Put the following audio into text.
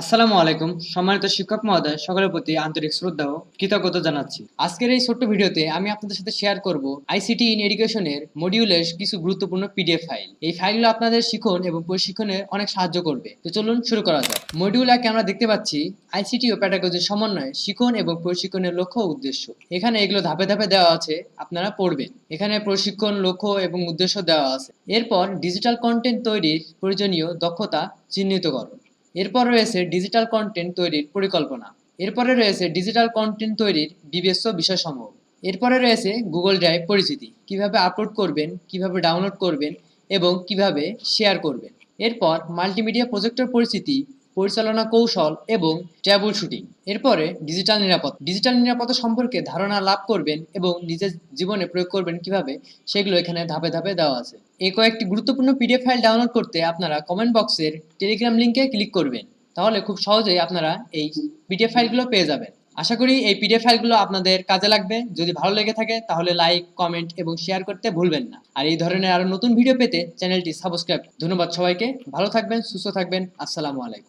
আসসালামু আলাইকুম। সম্মানিত শিক্ষক মহোদয়, সকলের প্রতি আন্তরিক শ্রদ্ধা ও কৃতজ্ঞতা জানাচ্ছি। আজকের এই ছোট্ট ভিডিওতে আমি আপনাদের সাথে শেয়ার করব আইসিটি ইন এডুকেশনের মডিউলের কিছু গুরুত্বপূর্ণ পিডিএফ ফাইল এই ফাইলগুলো আপনাদের শিখন এবং প্রশিক্ষণে অনেক সাহায্য করবে। তো চলুন শুরু করা যাক। মডিউল একে আমরা দেখতে পাচ্ছি আইসিটি ও প্যাটাগজির সমন্বয়ে শিখন এবং প্রশিক্ষণের লক্ষ্য উদ্দেশ্য। এখানে এগুলো ধাপে ধাপে দেওয়া আছে, আপনারা পড়বেন। এখানে প্রশিক্ষণ, লক্ষ্য এবং উদ্দেশ্য দেওয়া আছে। এরপর ডিজিটাল কন্টেন্ট তৈরির প্রয়োজনীয় দক্ষতা চিহ্নিতকরণ এরপর রয়েছে ডিজিটাল কন্টেন্ট তৈরির পরিকল্পনা। এরপরে রয়েছে ডিজিটাল কন্টেন্ট তৈরির বিবেচ্য বিষয়সমূহ। এরপরে রয়েছে গুগল ড্রাইভ পরিচিতি, কীভাবে আপলোড করবেন, কীভাবে ডাউনলোড করবেন এবং কীভাবে শেয়ার করবেন। এরপর মাল্টিমিডিয়া প্রজেক্টর পরিচিতি পরিচালনা কৌশল এবং ট্যাবল শুটিং। এরপরে ডিজিটাল নিরাপত্তা। ডিজিটাল নিরাপত্তা সম্পর্কে ধারণা লাভ করবেন এবং নিজের জীবনে প্রয়োগ করবেন কীভাবে, সেগুলো এখানে ধাপে ধাপে দেওয়া আছে। এই কয়েকটি গুরুত্বপূর্ণ পিডিএফ ফাইল ডাউনলোড করতে আপনারা কমেন্ট বক্সের টেলিগ্রাম লিঙ্কে ক্লিক করবেন। তাহলে খুব সহজেই আপনারা এই পিডিএফ ফাইলগুলো পেয়ে যাবেন। আশা করি এই পিডিএফ ফাইলগুলো আপনাদের কাজে লাগবে। যদি ভালো লেগে থাকে, তাহলে লাইক কমেন্ট এবং শেয়ার করতে ভুলবেন না। আর এই ধরনের আরও নতুন ভিডিও পেতে চ্যানেলটি সাবস্ক্রাইব ধন্যবাদ সবাইকে। ভালো থাকবেন, সুস্থ থাকবেন। আসসালামু আলাইকুম।